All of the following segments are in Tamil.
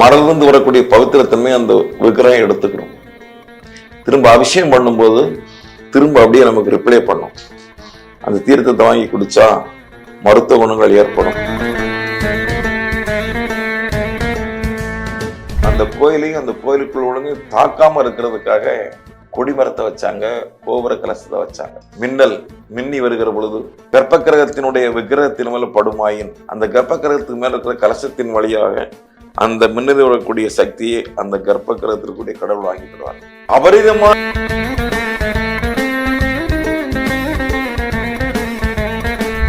மரபிருந்து வரக்கூடிய பவித்திரத்தன்மை அந்த விக்கிரகம் எடுத்துக்கணும் திரும்ப அபிஷேகம் பண்ணும்போது திரும்ப அப்படியே நமக்கு ரிப்ளை பண்ணும். அந்த தீர்த்தத்தை வாங்கி குடிச்சா மருத்துவ குணங்கள் ஏற்படும். அந்த கோயிலையும் அந்த கோயிலுக்குள்ள ஒழுங்கு தாக்காம இருக்கிறதுக்காக கொடிமரத்தை வச்சாங்க கோபுர கலசத்தை வச்சாங்க. மின்னல் மின்னி வருகிற பொழுது கர்ப்பக்கிரகத்தினுடைய விக்கிரகத்தின் மேல படுமாயின் அந்த கர்ப்ப கிரகத்துக்கு மேல இருக்கிற கலசத்தின் வழியாக அந்த மின்னலில் வரக்கூடிய சக்தியை அந்த கர்ப்ப கிரகத்திற்குரிய கடவுள் வாங்கிடுவார் அபரிதமான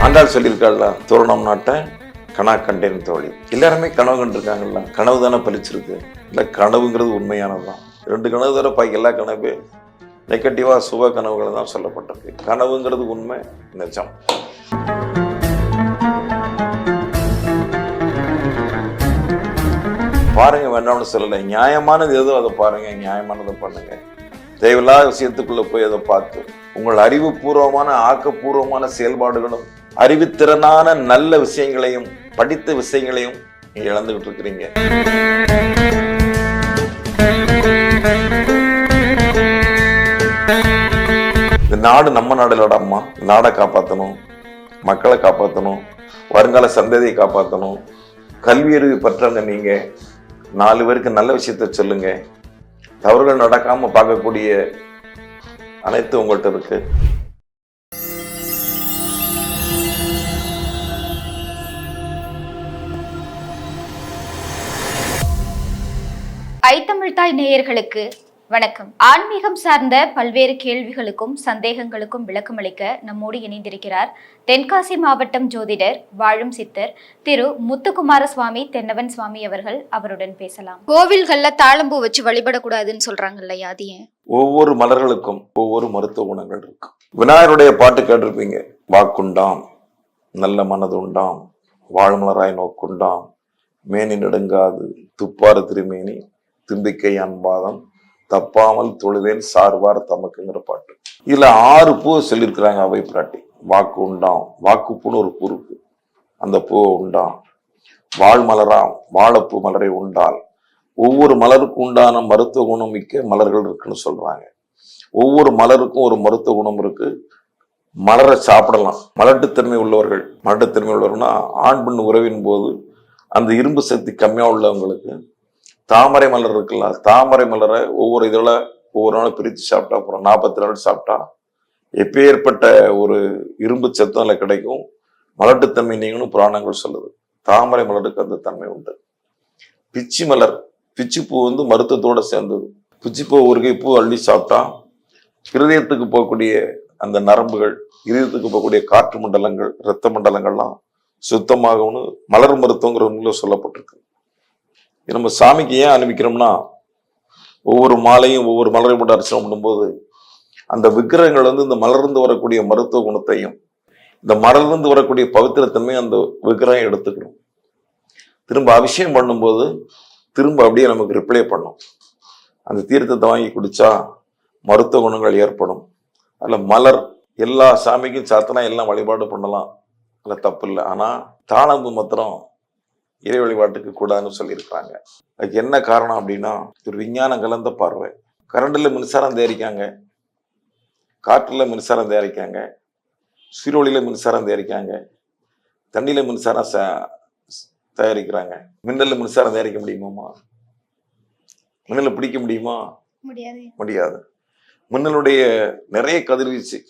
ஆண்டாள் சொல்லியிருக்காள்ல தோரணம் நாட்ட கனா கண்டேன் தோழி. எல்லாருமே கனவு கண்டிருக்காங்கல்ல கனவு தானே பலிச்சிருக்கு இல்லை கனவுங்கிறது உண்மையானதுதான். ரெண்டு கனவு தர பாக்கி எல்லா கனவு. நெகட்டிவாக சுப கனவுகள் தான் சொல்லப்பட்டிருக்கு. கனவுங்கிறது உண்மை நிஜம். பாருங்க வேண்டாம்னு சொல்லலை. நியாயமானது எதோ அதை பாருங்க நியாயமானதை பண்ணுங்க. தேவையில்லாத விஷயத்துக்குள்ள போய் அதை பார்த்து உங்கள் அறிவுபூர்வமான ஆக்கப்பூர்வமான செயல்பாடுகளும் அறிவுத்திறனான நல்ல விஷயங்களையும் படித்த விஷயங்களையும் நீங்க இழந்துகிட்டு இருக்கிறீங்க. இந்த நாடு நம்ம நாடு அம்மா. நாடை காப்பாற்றணும் மக்களை காப்பாற்றணும் வருங்கால சந்ததியை காப்பாற்றணும் கல்வி அறிவு பெற்றவங்க நீங்க. நாலு பேருக்கு நல்ல விஷயத்த சொல்லுங்க. தவறுகள் நடக்காம பார்க்கக்கூடிய அனைத்து உங்கள்கிட்ட இருக்கு. ஐத்தமிழ்தாய் நேயர்களுக்கு வணக்கம். ஆன்மீகம் சார்ந்த பல்வேறு கேள்விகளுக்கும் சந்தேகங்களுக்கும் விளக்கமளிக்க நம்மோடு இணைந்திருக்கிறார் தென்காசி மாவட்டம் ஜோதிடர் வாழும் சித்தர் திரு முத்துக்குமார சுவாமி தென்னவன் சுவாமி அவர்கள். அவருடன் பேசலாம். கோவில்கள்ல தாளம்பூ வச்சு வழிபடக்கூடாதுன்னு சொல்றாங்க இல்லையா அது ஏன்? ஒவ்வொரு மலர்களுக்கும் ஒவ்வொரு மருத்துவ குணங்கள் இருக்கும் விநாயகருடைய பாட்டு கேட்டிருப்பீங்க. வாக்குண்டாம் நல்ல மனது உண்டாம் வாழ்மலராய் நோக்குண்டாம் மேனி நெடுங்காது துப்பாறு திருமேனி தும்பிக்கை அன்பாதம் தப்பாமல் தொழுதேன் சார்வார் தமக்குங்கிற பாட்டு. இதுல ஆறு பூ சொல்லியிருக்கிறாங்க அவை பிராட்டி. வாக்கு உண்டாம் வாக்குப்புன்னு ஒரு பூ இருக்கு. அந்த பூவை உண்டாம். வாழ் மலராம் வாழைப்பூ மலரை உண்டால். ஒவ்வொரு மலருக்கும் உண்டான மருத்துவ குணம் மிக்க மலர்கள் இருக்குன்னு சொல்றாங்க. ஒவ்வொரு மலருக்கும் ஒரு மருத்துவ குணம் இருக்கு. மலரை சாப்பிடலாம். மலட்டுத்தன்மை உள்ளவர்கள் மலட்டுத்தன்மை உள்ளவர்கள்னா ஆண் பெண் உறவின் போது அந்த இரும்பு சக்தி கம்மியாக உள்ளவங்களுக்கு தாமரை மலர் இருக்குல்ல தாமரை மலரை ஒவ்வொரு இதில் ஒவ்வொரு நாளும் பிரித்து சாப்பிட்டா அப்புறம் நாற்பத்தி நாள் சாப்பிட்டா எப்பேற்பட்ட ஒரு இரும்பு சத்தம் அதில் கிடைக்கும். மலட்டுத்தன்மை நீங்கணும் புராணங்கள் சொல்லுது. தாமரை மலருக்கு அந்த தன்மை உண்டு. பிச்சி மலர் பிச்சிப்பூ வந்து மருத்துவத்தோடு சேர்ந்தது. பிச்சிப்பூ பூ ஒரு கை பூ அள்ளி சாப்பிட்டா இருதயத்துக்கு போகக்கூடிய அந்த நரம்புகள் இருதயத்துக்கு போகக்கூடிய காற்று மண்டலங்கள் இரத்த மண்டலங்கள்லாம் சுத்தமாகும்னு மலர் மருத்துவங்கிற நூலில் சொல்லப்பட்டிருக்கு. நம்ம சாமிக்கு ஏன் அனுப்பிக்கிறோம்னா ஒவ்வொரு மாலையும் ஒவ்வொரு மலரை போட்டு அர்ச்சனை பண்ணும்போது அந்த விக்கிரகங்கள் வந்து இந்த மலர்ந்து வரக்கூடிய மருத்துவ குணத்தையும் இந்த மலர்ந்து வரக்கூடிய பவித்திரத்தன்மையும் அந்த விக்கிரகம் எடுத்துக்கணும். திரும்ப அபிஷேகம் பண்ணும்போது திரும்ப அப்படியே நமக்கு ரிப்ளை பண்ணும் அந்த தீர்த்தத்தை வாங்கி குடிச்சா மருத்துவ குணங்கள் ஏற்படும். அதில் மலர் எல்லா சாமிக்கும் சாத்தனா எல்லாம் வழிபாடு பண்ணலாம். அதில் தப்பு இல்லை. ஆனால் தாளம்பு மாத்திரம் இறை வழிபாட்டுக்கு கூடாதுன்னு சொல்லியிருக்காங்க அதுக்கு என்ன காரணம் அப்படின்னா ஒரு விஞ்ஞானம் கலந்த பார்வை. கரண்டில் மின்சாரம் தயாரிக்காங்க. காற்றுல மின்சாரம் தயாரிக்காங்க. சீரொளியில் மின்சாரம் தயாரிக்காங்க. தண்ணியில் மின்சாரம் ச- தயாரிக்கிறாங்க. மின்னல்ல மின்சாரம் தயாரிக்க முடியுமாமா மின்னலை பிடிக்க முடியுமா? முடியாது. முடியாது. மின்னலுடைய நிறைய கதிர்வீச்சு.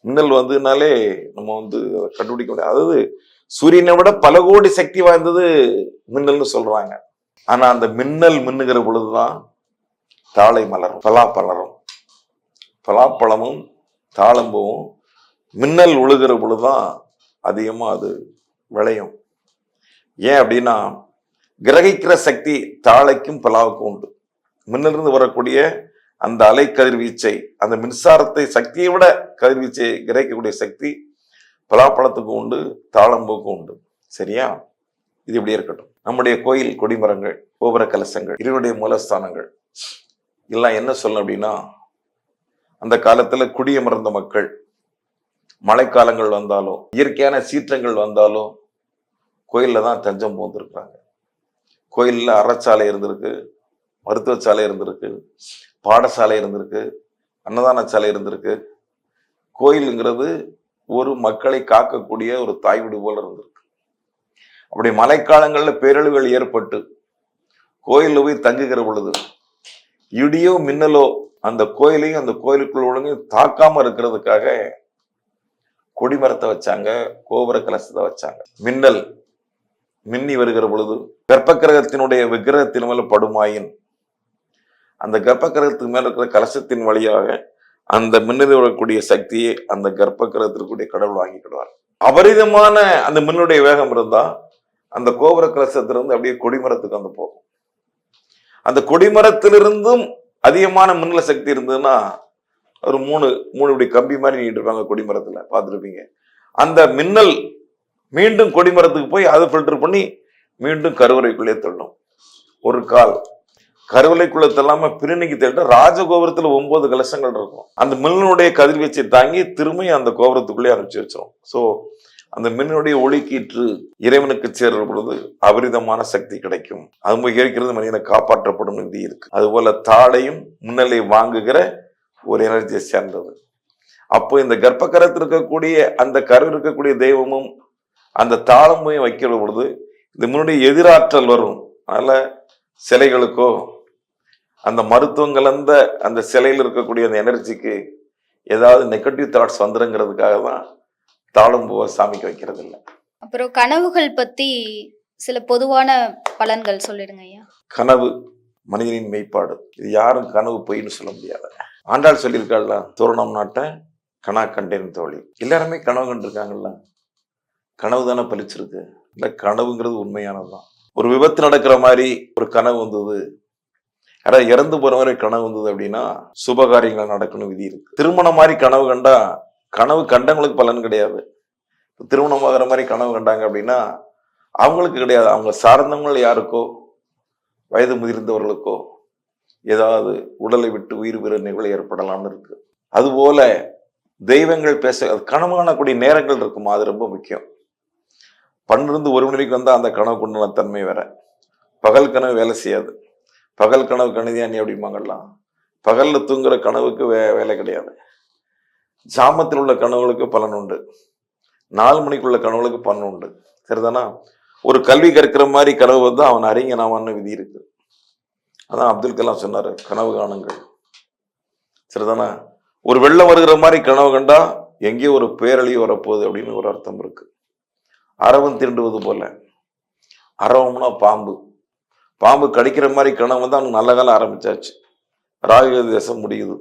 மின்னல் வந்துனாலே நம்ம வந்து கண்டுபிடிக்க முடியாது. அதாவது சூரியனை விட பல கோடி சக்தி வாய்ந்தது மின்னல்னு சொல்றாங்க. ஆனா அந்த மின்னல் மின்னுகிற பொழுதுதான் தாழை மலரும் பலாப்பலரும் பலாப்பழமும் தாளம்பூவும் மின்னல் உழுகிற பொழுதுதான் அதிகமாக அது விளையும். ஏன் அப்படின்னா கிரகிக்கிற சக்தி தாழைக்கும் பலாவுக்கும் உண்டு. மின்னிலிருந்து வரக்கூடிய அந்த அலை கதிர்வீச்சை அந்த மின்சாரத்தை சக்தியை விட கதிர்வீச்சை கிரகிக்கக்கூடிய சக்தி பலாப்பழத்துக்கும் உண்டு தாளம்பூக்கும் உண்டு. சரியா? இது இப்படி இருக்கட்டும். நம்முடைய கோயில் கொடிமரங்கள் கோபுர கலசங்கள் இதனுடைய மூலஸ்தானங்கள். எல்லாம் என்ன சொல்லணும் அப்படின்னா அந்த காலத்துல குடியமர்ந்த மக்கள் மழைக்காலங்கள் வந்தாலும் இயற்கையான சீற்றங்கள் வந்தாலும் கோயில்ல தான் தஞ்சம் போந்திருக்கிறாங்க கோயிலில் அறச்சாலை இருந்திருக்கு மருத்துவச்சாலை இருந்திருக்கு பாடசாலை இருந்திருக்கு அன்னதான சாலை இருந்திருக்கு. கோயிலுங்கிறது ஒரு மக்களை காக்கக்கூடிய ஒரு தாய் வீடு போல இருந்திருக்கு. அப்படி மழைக்காலங்களில் பேரழிவுகள் ஏற்பட்டு கோயிலில் போய் தங்குகிற பொழுது இடியோ மின்னலோ அந்த கோயிலையும் அந்த கோயிலுக்குள்ள ஒழுங்கையும் தாக்காம இருக்கிறதுக்காக கொடிமரத்தை வச்சாங்க கோபுர கலசத்தை வச்சாங்க. மின்னல் மின்னி வருகிற பொழுது கர்ப்பக்கிரகத்தினுடைய விக்கிரகத்தின் மேல படுமாயின் அந்த கர்ப்பக்கிரகத்துக்கு மேல இருக்கிற கலசத்தின் வழியாக அந்த மின்னலில் வரக்கூடிய சக்தியை அந்த கர்ப்பக்கிரகத்திற்குரிய கடவுள் வாங்கிக்கிடுவார். அபரிதமான அந்த மின்னுடைய வேகம் இருந்தா அந்த கோபுர கலசத்திலிருந்து அப்படியே கொடிமரத்துக்கு வந்து போகும். அந்த கொடிமரத்திலிருந்தும் அதிகமான மின்னல சக்தி இருந்ததுன்னா ஒரு மூணு மூணு இப்படி கம்பி மாதிரி நீட்டு இருப்பாங்க கொடிமரத்துல. பார்த்துருப்பீங்க. அந்த மின்னல் மீண்டும் கொடிமரத்துக்கு போய் அதை ஃபில்டர் பண்ணி மீண்டும் கருவறைக்குள்ளே தள்ளும். ஒரு கால். கருவறைக்குள்ள தள்ளாம பிரிணிக்கு தள்ளிட்டு ராஜகோபுரத்துல ஒன்பது கலசங்கள் இருக்கும். அந்த மின்னனுடைய கதிர்வீச்சை தாங்கி திரும்பி அந்த கோபுரத்துக்குள்ளே அனுப்பிச்சு வச்சிரும். ஸோ அந்த மின்னுடைய ஒளிக்கீற்று இறைவனுக்கு சேர்ற பொழுது அபரிதமான சக்தி கிடைக்கும். அது இருக்கிறது மனிதனை காப்பாற்றப்படும் நிதி இருக்கு. அதுபோல தாளையும் முன்னலை வாங்குகிற ஒரு எனர்ஜியை சேர்ந்தது. அப்போ இந்த கர்ப்பக்கரத்தில் இருக்கக்கூடிய அந்த கரு இருக்கக்கூடிய தெய்வமும் அந்த தாளமும் வைக்கிற பொழுது இந்த முன்னுடைய எதிராற்றல் வரும். அதனால சிலைகளுக்கோ அந்த மருத்துவம் கலந்த அந்த சிலையில் இருக்கக்கூடிய அந்த எனர்ஜிக்கு ஏதாவது நெகட்டிவ் தாட்ஸ் வந்துருங்கிறதுக்காக தான் தாளம் பூவை சாமிக்கு வைக்கிறது இல்லை அப்புறம் கனவுகள் பத்தி சில பொதுவான பலன்கள் சொல்லிடுங்க ஐயா. கனவு மனிதனின் மெய்ப்பாடு. இது யாரும் கனவு பொய்ன்னு சொல்ல முடியாது. ஆண்டாள் சொல்லியிருக்காள்ல தோரணம் நாட்ட கனா கண்டேன் தோழி. எல்லாருமே கனவு கண்டிருக்காங்கல்ல. கனவு தானே பலிச்சிருக்கு இல்லை கனவுங்கிறது உண்மையானதுதான். ஒரு விபத்து நடக்கிற மாதிரி ஒரு கனவு வந்தது. யாராவது இறந்து போற மாதிரி கனவு வந்தது அப்படின்னா சுபகாரியங்கள் நடக்கணும் விதி இருக்கு. திருமணம் மாதிரி கனவு கண்டா கனவு கண்டவங்களுக்கு பலன் கிடையாது. திருமணம் ஆகிற மாதிரி கனவு கண்டாங்க அப்படின்னா அவங்களுக்கு கிடையாது. அவங்க சார்ந்தவங்கள் யாருக்கோ வயது முதிர்ந்தவர்களுக்கோ ஏதாவது உடலை விட்டு உயிர் பெற நிகழ்வு ஏற்படலாம்னு இருக்கு. அதுபோல தெய்வங்கள் பேச அது கனவு காணக்கூடிய நேரங்கள் இருக்குமா? அது ரொம்ப முக்கியம். பன்னிருந்து ஒரு மணிக்கு வந்தால் அந்த கனவு கொண்டுள்ள தன்மை வேற. பகல் கனவு வேலை செய்யாது. பகல் கனவு கணிதியானி அப்படிம்பாங்கலாம் பகலில் தூங்குற கனவுக்கு வே வேலை கிடையாது. ஜாமத்தில் உள்ள கனவுகளுக்கு பலன் உண்டு. நாலு மணிக்குள்ள கனவுகளுக்கு பலன் உண்டு. சரிதானா? ஒரு கல்வி கற்கிற மாதிரி கனவு வந்து அவன் அறிஞனாவான்னு விதி இருக்கு. அதான் அப்துல் கலாம் சொன்னார் கனவு காணுங்கள். சரிதானா? ஒரு வெள்ளம் வருகிற மாதிரி கனவு கண்டா எங்கேயோ ஒரு பேரழி வரப்போகுது அப்படின்னு ஒரு அர்த்தம் இருக்கு. அரவம் திருண்டுவது போல. அறவம்னா பாம்பு. பாம்பு கடிக்கிற மாதிரி கனவு வந்து அவனுக்கு நல்ல காலம் ஆரம்பிச்சாச்சு. ராகு தேசம் முடியுது.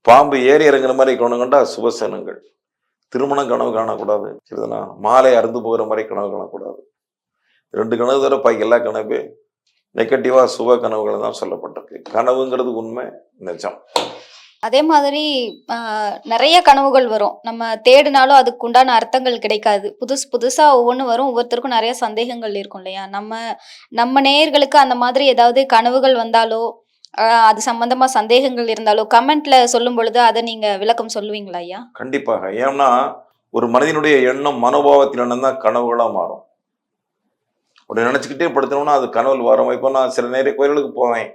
பாம்பு ஏறி இறங்குற மாதிரி கனவு கண்டா சுபசனங்கள். திருமணம் கனவு காணக்கூடாது. சரிதானா? மாலை அறுந்து போகிற மாதிரி கனவு காணக்கூடாது. ரெண்டு கனவு தவிர பாக்கி எல்லா கனவு நெகட்டிவாக சுப கனவுகள் தான் சொல்லப்பட்டிருக்கு. கனவுங்கிறது உண்மை நிஜம். அதே மாதிரி நிறைய கனவுகள் வரும். நம்ம தேடினாலும் அதுக்கு உண்டான அர்த்தங்கள் கிடைக்காது. புதுசு புதுசா ஒவ்வொன்றும் வரும். ஒவ்வொருத்தருக்கும் நிறைய சந்தேகங்கள் இருக்கும் இல்லையா? நம்ம நம்ம நேயர்களுக்கு அந்த மாதிரி ஏதாவது கனவுகள் வந்தாலோ அது சம்பந்தமா சந்தேகங்கள் இருந்தாலோ கமெண்ட்ல சொல்லும் பொழுது அதை நீங்க விளக்கம் சொல்லுவீங்களா ஐயா? கண்டிப்பாக. ஏன்னா ஒரு மனிதனுடைய எண்ணம் மனோபாவத்தில் எண்ணம் தான் கனவுகளா மாறும். ஒரு நினைச்சுக்கிட்டே படுத்தணும்னா அது கனவுகள் வரும். இப்போ நான் சில நேரம் கோயிலுக்கு போவேன்.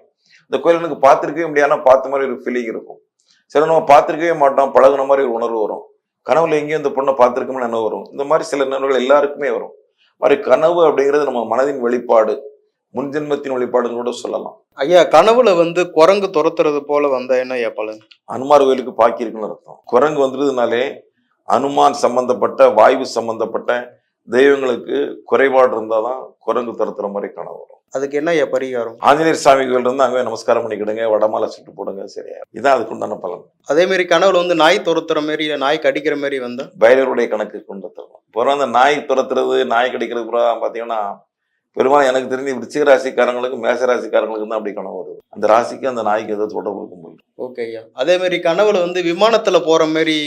இந்த கோயில் எனக்கு பார்த்துருக்கவே முடியாதுன்னா பார்த்த மாதிரி ஒரு ஃபீலிங் இருக்கும். சில நம்ம பார்த்துருக்கவே மாட்டோம் பழகுன மாதிரி ஒரு உணர்வு வரும். கனவுல எங்கேயும் இந்த பொண்ணை பார்த்துருக்கோம்னு என்ன வரும். இந்த மாதிரி சில நினைவுகள் எல்லாருக்குமே வரும். மாதிரி கனவு அப்படிங்கிறது நம்ம மனதின் வெளிப்பாடு முன்ஜென்மத்தின் வெளிப்பாடுன்னு கூட சொல்லலாம். ஐயா கனவுல வந்து குரங்கு துரத்துறது போல வந்தா என்ன ஐயா பலன்? அனுமார் கோயிலுக்கு பாக்கி இருக்குன்னு அர்த்தம். குரங்கு வந்துருதுனாலே அனுமான் சம்பந்தப்பட்ட வாயு சம்பந்தப்பட்ட தெய்வங்களுக்கு குறைபாடு இருந்தாதான் குரங்கு துரத்துற மாதிரி கனவு வரும். அதுக்கு என்ன பரிகாரம்? ஆஞ்சநேயர் சாமி கோயில் இருந்து அங்கே நமஸ்காரம் பண்ணிக்கிடுங்க வடமாலை சுட்டு போடுங்க சரியா? இதான் அதுக்கு உண்டான பலன். அதே மாதிரி கனவுல வந்து நாய் துரத்துற மாதிரி இல்ல நாய் கடிக்கிற மாதிரி வந்தா? பைரவருடைய கணக்கு கொண்டு தரணும். பூரா அந்த நாய் துரத்துறது நாய் கடிக்கிறது பூரா பார்த்தீங்கன்னா பெரும்பாலும் எனக்கு தெரிஞ்சு விருச்சிக ராசிக்காரங்களுக்கு மேச ராசிக்காரங்களுக்கு தான் அப்படி கனவு வருது. அந்த ராசிக்கு அந்த நாய்க்கு ஏதோ தொடர்பு இருக்கும் போது ஓகே ஐயா. அதே மாதிரி கனவுல வந்து விமானத்துல போற மாதிரி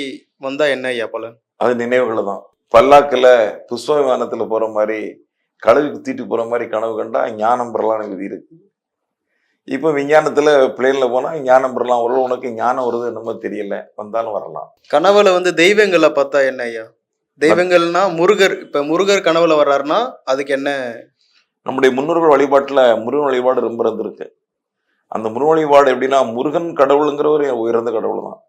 வந்தா என்ன ஐயா பலன்? அது நினைவுகள் தான் பல்லாக்குல புஷ்ப விமானத்துல போற மாதிரி கழுவி குத்திட்டு போற மாதிரி கனவு கண்டா ஞானம் பெறலாம்னு விதி இருக்கு. இப்போ விஞ்ஞானத்துல பிளேன்ல போனா ஞானம் பெறலாம் ஒரு உனக்கு ஞானம் வருது என்னமோ தெரியல. வந்தாலும் வரலாம். கனவுல வந்து தெய்வங்களை பார்த்தா என்ன ஐயா? தெய்வங்கள்னா முருகர். இப்ப முருகர் கனவுல வர்றாருன்னா அதுக்கு என்ன? நம்முடைய முன்னோர்கள் வழிபாட்டுல முருகன் வழிபாடு ரொம்ப இருந்திருக்கு. அந்த முருகன் வழிபாடு எப்படின்னா முருகன் கடவுளுங்கிற ஒரு உயர்ந்த கடவுள் தான்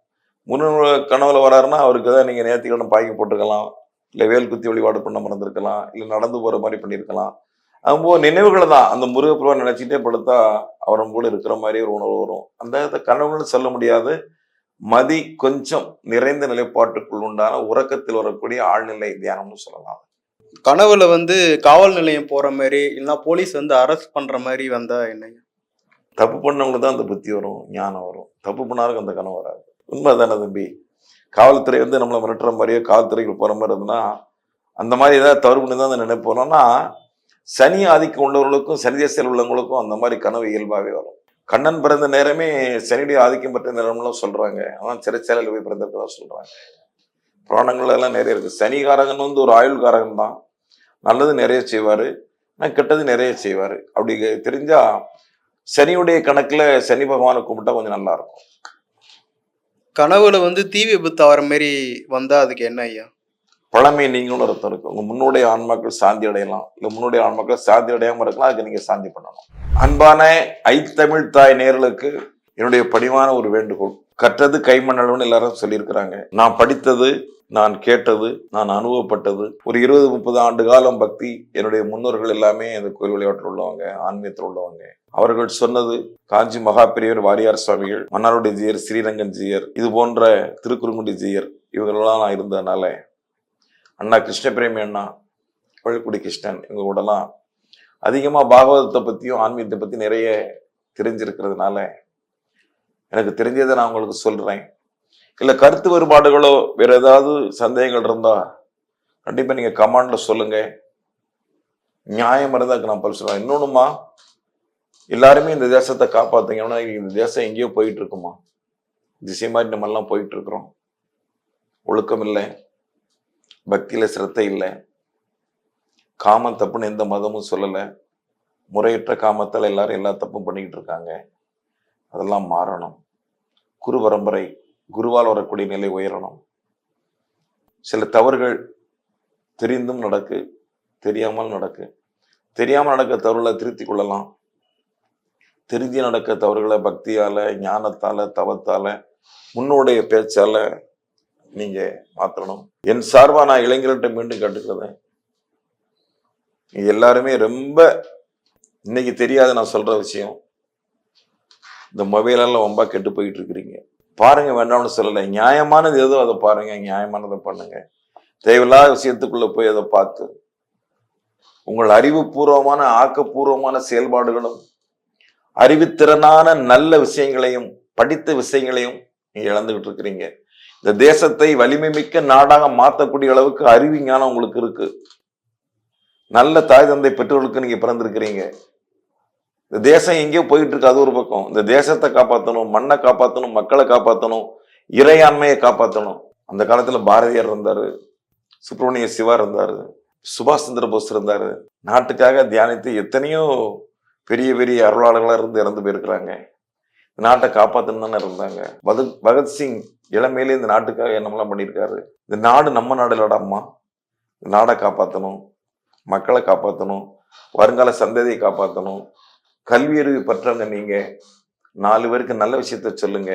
முருகன் கனவுல வராருன்னா அவருக்கு தான் நீங்க நேர்த்திக்கடன் பாய்க்கு போட்டுக்கலாம். இல்லை வேல் குத்தி வழிபாடு பண்ண மறந்துருக்கலாம் இல்லை நடந்து போற மாதிரி பண்ணியிருக்கலாம் அதுபோல் நினைவுகளை தான் அந்த முருகப்பெருமான் நினைச்சிட்டே படுத்தா அவரும் கூட இருக்கிற மாதிரி ஒரு உணர்வு வரும். அந்த கனவுன்னு சொல்ல முடியாது. மதி கொஞ்சம் நிறைந்த நிலைப்பாட்டுக்குள் உண்டான உறக்கத்தில் வரக்கூடிய ஆழ்நிலை தியானம்னு சொல்லலாம். கனவுல வந்து காவல் நிலையம் போற மாதிரி இல்லைன்னா போலீஸ் வந்து அரெஸ்ட் பண்ற மாதிரி வந்தா என்னையா தப்பு பண்ணவங்களுக்கு தான் அந்த புத்தி வரும் ஞானம் வரும். தப்பு பண்ணாருக்கு அந்த கனவு வராது. உண்மை தானே தம்பி? காவல்துறை வந்து நம்மளை மிரட்டுற மாதிரியோ காவல்துறைக்கு போகிற மாதிரி இருந்ததுன்னா அந்த மாதிரி ஏதாவது தவறு பண்ணி தான் நினைப்போனோம்னா சனி ஆதிக்கம் உள்ளவர்களுக்கும் சனி உள்ளவங்களுக்கும் அந்த மாதிரி கனவு இயல்பாகவே வரும். கண்ணன் பிறந்த நேரமே சனியுடைய ஆதிக்கம் பெற்ற நேரம்லாம் சொல்றாங்க. அதான் சிறைச்சாலையில் போய் பிறந்திருக்கதா சொல்றாங்க. புராணங்கள் எல்லாம் நிறைய இருக்கு. சனிகாரகன் வந்து ஒரு ஆயுள்காரகன் தான். நல்லது நிறைய செய்வாரு. ஆனால் கெட்டது நிறைய செய்வாரு. அப்படி தெரிஞ்சா சனியுடைய கணக்குல சனி பகவானை கும்பிட்டா கொஞ்சம் நல்லா இருக்கும். கனவுல வந்து தீ விபத்து ஆகிற மாதிரி வந்தா அதுக்கு என்ன ஐயா? பழமை நீங்களும் அர்த்தம் இருக்கு. உங்க முன்னுடைய ஆன்மாக்கள் சாந்தி அடையலாம். இல்ல முன்னுடைய ஆன்மாக்கள் சாந்தி அடையாம இருக்கலாம். அதுக்கு நீங்க சாந்தி பண்ணணும். அன்பான ஐத்தமிழ் தாய் நேர்களுக்கு என்னுடைய பணிவான ஒரு வேண்டுகோள். கற்றது கைமண்ணளவுன்னு எல்லாரும் சொல்லியிருக்கிறாங்க. நான் படித்தது நான் கேட்டது நான் அனுபவப்பட்டது. ஒரு இருபது முப்பது ஆண்டு காலம் பக்தி என்னுடைய முன்னோர்கள் எல்லாமே இந்த கோயில் விளையாட்டில் உள்ளவங்க ஆன்மீகத்தில் உள்ளவங்க. அவர்கள் சொன்னது காஞ்சி மகாபெரியவர் வாரியார் சுவாமிகள் மன்னாருடைய ஜீயர் ஸ்ரீரங்கன் ஜீயர் இது போன்ற திருக்குறுங்குடி ஜீயர் இவங்களெல்லாம் நான் இருந்ததுனால. அண்ணா கிருஷ்ணபிரேமி அண்ணா பழுக்குடி கிருஷ்ணன் இவங்க கூடலாம். அதிகமாக பாகவதத்தை பற்றியும் ஆன்மீகத்தை பற்றி நிறைய தெரிஞ்சிருக்கிறதுனால எனக்கு தெரிஞ்சதை நான் உங்களுக்கு சொல்கிறேன் இல்லை கருத்து வேறுபாடுகளோ வேற ஏதாவது சந்தேகங்கள் இருந்தா கண்டிப்பாக நீங்கள் கமாண்டில் சொல்லுங்க. நியாயம் இருந்தால் நான் பதில் சொல்லுவேன் இன்னொன்றுமா எல்லாருமே இந்த தேசத்தை காப்பாத்துங்கன்னா இந்த தேசம் எங்கேயோ போயிட்டு இருக்குமா திசை மாதிரி நம்ம எல்லாம் போயிட்டு இருக்கிறோம் ஒழுக்கம் இல்லை. பக்தியில் சிரத்தை இல்லை. காமம் தப்புன்னு எந்த மதமும் சொல்லலை. முறையற்ற காமத்தால் எல்லாரும் எல்லா தப்பும் பண்ணிக்கிட்டு இருக்காங்க. அதெல்லாம் மாறணும். குரு பரம்பரை குருவால் வரக்கூடிய நிலை உயரணும். சில தவறுகள் தெரிந்தும் நடக்கு தெரியாமல் நடக்கு. தெரியாமல் நடக்க தவறுகளை திருத்திக் கொள்ளலாம். தெரிஞ்சு நடக்க தவறுகளை பக்தியால ஞானத்தால தவத்தால முன்னோடைய பேச்சால நீங்க மாற்றணும் என் சார்பா நான் இளைஞர்கிட்ட மீண்டும் கேட்டுக்கிறேன். எல்லாருமே ரொம்ப இன்னைக்கு தெரியாத நான் சொல்ற விஷயம் இந்த மொபைலெல்லாம் ரொம்ப கெட்டு போயிட்டு இருக்கிறீங்க. பாருங்க வேண்டாம்னு சொல்லலை. நியாயமானது ஏதோ அதை பாருங்க நியாயமானதை பண்ணுங்க. தேவையில்லாத விஷயத்துக்குள்ள போய் அதை பார்த்து. உங்கள் அறிவுபூர்வமான ஆக்கப்பூர்வமான செயல்பாடுகளும் அறிவுத்திறனான நல்ல விஷயங்களையும் படித்த விஷயங்களையும் நீங்க இழந்துகிட்டு இருக்கிறீங்க. இந்த தேசத்தை வலிமை மிக்க நாடாக மாற்றக்கூடிய அளவுக்கு அறிவு ஞானம் உங்களுக்கு இருக்கு. நல்ல தாய் தந்தை பெற்றோர்களுக்கு நீங்க பிறந்திருக்கிறீங்க. இந்த தேசம் எங்கேயோ போயிட்டு இருக்கு அது ஒரு பக்கம். இந்த தேசத்தை காப்பாற்றணும் மண்ணை காப்பாற்றணும் மக்களை காப்பாற்றணும் இறையாண்மையை காப்பாற்றணும் அந்த காலத்தில் பாரதியார் இருந்தார் சுப்பிரமணிய சிவா இருந்தார் சுபாஷ் சந்திர போஸ் இருந்தார். நாட்டுக்காக தியானித்து எத்தனையோ பெரிய பெரிய அருளாளர்களாக இருந்து இறந்து போயிருக்கிறாங்க. நாட்டை காப்பாற்றணும் தானே இருந்தாங்க. பகத் பகத்சிங் இளமையிலே இந்த நாட்டுக்காக என்னமெல்லாம் பண்ணியிருக்காரு? இந்த நாடு நம்ம நாடு இல்லடாம்மா இந்த நாடை காப்பாற்றணும் மக்களை காப்பாற்றணும் வருங்கால சந்ததியை காப்பாற்றணும் கல்வியறிவு பெற்றவங்க நீங்கள் நீங்க நாலு பேருக்கு நல்ல விஷயத்த சொல்லுங்க.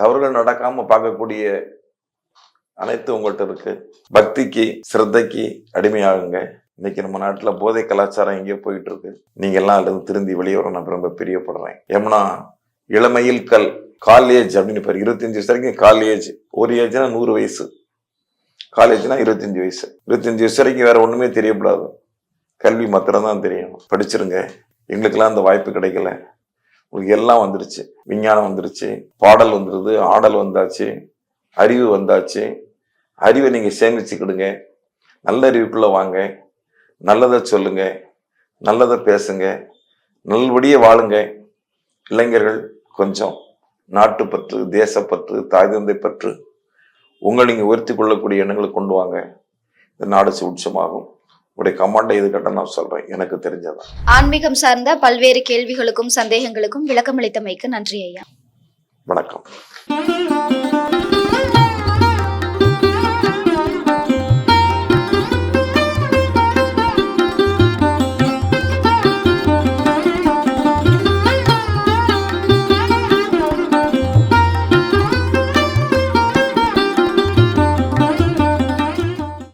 தவறுகள் நடக்காம பார்க்கக்கூடிய அனைத்து உங்கள்கிட்ட இருக்கு. பக்திக்கு சிரத்தைக்கு அடிமையாகுங்க. இன்னைக்கு நம்ம நாட்டில் போதை கலாச்சாரம் எங்கேயோ போயிட்டு இருக்கு நீங்க எல்லாம் அதுல இருந்து திருந்தி வெளியே வர நான் ரொம்ப பிரியப்படுறேன். ஏம்னா இளமையில் கல் காலேஜ் அப்படின்னு பேர். இருபத்தஞ்சு வயசு வரைக்கும் காலேஜ் ஒரு ஏஜ்னா நூறு வயசு. காலேஜ்னா இருபத்தஞ்சு வயசு. இருபத்தஞ்சு வயசு வரைக்கும் வேற ஒண்ணுமே தெரியக்கூடாது கல்வி மாத்திரம் தான் தெரியும் படிச்சிருங்க. எங்களுக்கெல்லாம் அந்த வாய்ப்பு கிடைக்கல. உங்களுக்கு எல்லாம் வந்துருச்சு. விஞ்ஞானம் வந்துருச்சு. பாடல் வந்துருது. ஆடல் வந்தாச்சு. அறிவு வந்தாச்சு. அறிவை நீங்கள் சேமிச்சுக்கிடுங்க நல்ல அறிவுக்குள்ளே வாங்க. நல்லதை சொல்லுங்க. நல்லதை பேசுங்க. நல்லபடியே வாழுங்க. இளைஞர்கள் கொஞ்சம் நாட்டுப்பற்று தேசப்பற்று தாய் தந்தை பற்று உங்களை நீங்கள் உயர்த்தி கொள்ளக்கூடிய எண்ணங்களை கொண்டு வாங்க. இந்த நாடு சுட்சமாகும். உங்களுடைய கமாண்டை இது கட்ட நான் சொல்றேன். எனக்கு தெரிஞ்சதான் ஆன்மீகம் சார்ந்த பல்வேறு கேள்விகளுக்கும் சந்தேகங்களுக்கும் விளக்கமளித்தமைக்கு நன்றி ஐயா. வணக்கம்.